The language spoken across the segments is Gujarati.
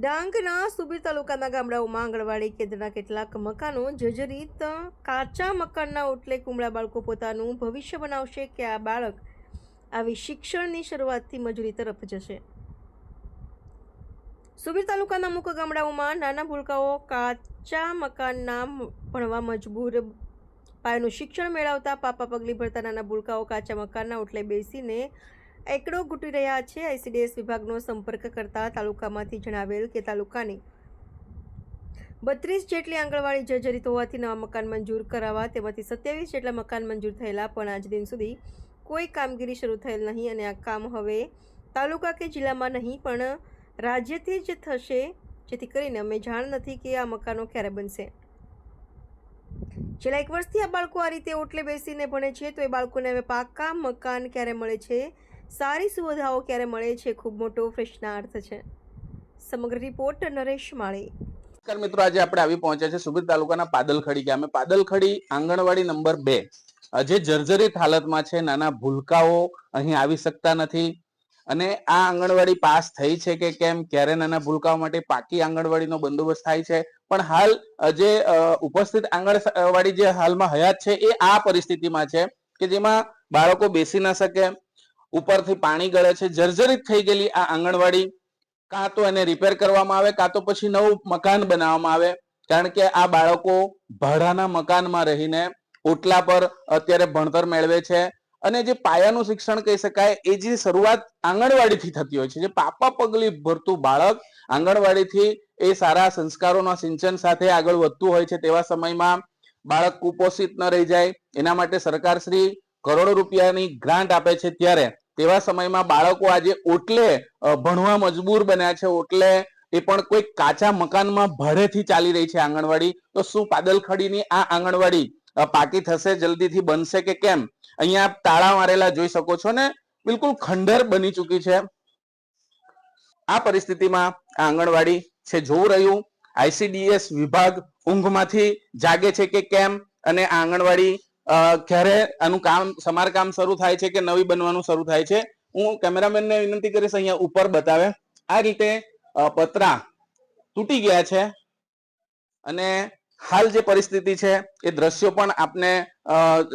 ડાંગના સુબીર તાલુકાના ગામડાઓમાં આંગણવાડી કેન્દ્રના કેટલાક મકાનો જર્જરિત કાચા મકાનના ઓટલે કુમળા બાળકો પોતાનું ભવિષ્ય બનાવશે કે આ બાળક આવી શિક્ષણની શરૂઆતથી મજૂરી તરફ જશે. સુબીર તાલુકાના અમુક ગામડાઓમાં નાના ભૂલકાઓ કાચા મકાનના ભણવા મજબૂર પાયાનું શિક્ષણ મેળવતા પાપા પગલી ભરતા નાના ભૂલકાઓ કાચા મકાનના ઓટલે બેસીને એકડો ઘૂંટી રહ્યા છે. આઈસીડીએસ વિભાગનો સંપર્ક કરતા તાલુકામાંથી જણાવેલ કે તાલુકાની બત્રીસ જેટલી આંગણવાડી જર્જરિત હોવાથી નવા મકાન મંજૂર કરાવવા તેમાંથી સત્યાવીસ જેટલા મકાન મંજૂર થયેલા, પણ આજ દિન સુધી કોઈ કામગીરી શરૂ થયેલ નહીં અને આ કામ હવે તાલુકા કે જિલ્લામાં નહીં, પણ રાજ્યથી જ થશે, જેથી કરીને અમે જાણ નથી કે આ મકાનો ક્યારે બનશે. છેલ્લા એક વર્ષથી આ બાળકો આ રીતે ઓટલે બેસીને ભણે છે, તો એ બાળકોને હવે પાકા મકાન ક્યારે મળે છે? સારી સુવિધાઓ ક્યારે મળે છે ખૂબ મોટો પ્રશ્નાર્થ છે. સમગ્ર રિપોર્ટ નરેશ માળી. નમસ્કાર મિત્રો, આજે આપણે આવી પહોંચ્યા છે સુબીર તાલુકાના પાદલખડી ગામે. પાદલખડી આંગણવાડી નંબર બે. જે જર્જરિત હાલતમાં છે, નાના ભૂલકાઓ અહીં આવી શકતા નથી. અને આ આંગણવાડી પાસ થઈ છે કે કેમ? ક્યારે નાના ભૂલકાઓ માટે પાકી આંગણવાડીનો બંદોબસ્ત થાય છે? પણ હાલ જે ઉપસ્થિત આંગણવાડી જે હાલમાં હયાત છે, એ આ પરિસ્થિતિમાં છે કે જેમાં બાળકો બેસી ના શકે ઉપરથી પાણી ગળે છે, જર્જરિત થઈ ગયેલી આ આંગણવાડી. કાં તો એને રિપેર કરવામાં આવે, કાં તો પછી નવું મકાન બનાવવામાં આવે. કારણ કે આ બાળકો ભાડાના મકાનમાં રહીને ઓટલા પર અત્યારે ભણતર મેળવે છે. અને જે પાયાનું શિક્ષણ કહી શકાય, એ જે શરૂઆત આંગણવાડીથી થતી હોય છે. જે પાપા પગલી ભરતું બાળક આંગણવાડીથી એ સારા સંસ્કારોના સિંચન સાથે આગળ વધતું હોય છે. તેવા સમયમાં બાળક કુપોષિત ન રહી જાય. એના માટે સરકારશ્રી કરોડો રૂપિયાની ગ્રાન્ટ આપે છે ત્યારે તેવા સમયમાં બાળકો આજે ઓટલે ભણવા મજબૂર બન્યા છે. ઓટલે એ પણ કોઈ કાચા મકાનમાં ભાડેથી ચાલી રહી છે આંગણવાડી. તો શું પાદલખડીની આ આંગણવાડી પાકી થશે, જલ્દીથી બનશે કે કેમ? અહીંયા તાળા મારેલા જોઈ શકો છો ને, બિલકુલ ખંડર બની ચૂકી છે. આ પરિસ્થિતિમાં આંગણવાડી છે, જોવું રહ્યું. આઈસીડીએસ વિભાગ ઊંઘમાંથી જાગે છે કે કેમ? અને આંગણવાડી ક્યારે આનું કામ સમારકામ શરૂ થાય છે કે નવી બનવાનું શરૂ થાય છે, હું કેમેરામેનને વિનંતી કરીશ અહીંયા ઉપર બતાવે. આ રીતે પતરા તૂટી ગયા છે અને હાલ જે પરિસ્થિતિ છે, એ દ્રશ્યો પણ આપને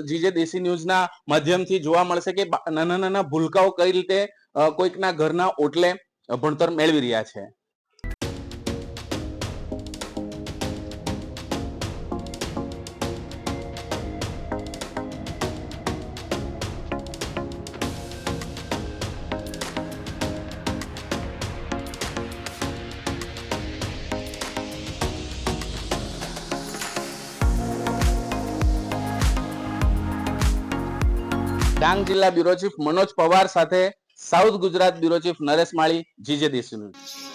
જીજે દેશી ન્યૂઝના માધ્યમથી જોવા મળશે કે નાના નાના ભૂલકાઓ કઈ રીતે કોઈકના ઘરના ઓટલે ભણતર મેળવી રહ્યા છે. ડાંગ જિલ્લા બ્યુરો ચીફ મનોજ પવાર સાથે south Gujarat bureau chief Naresh Mali, GJ Desi news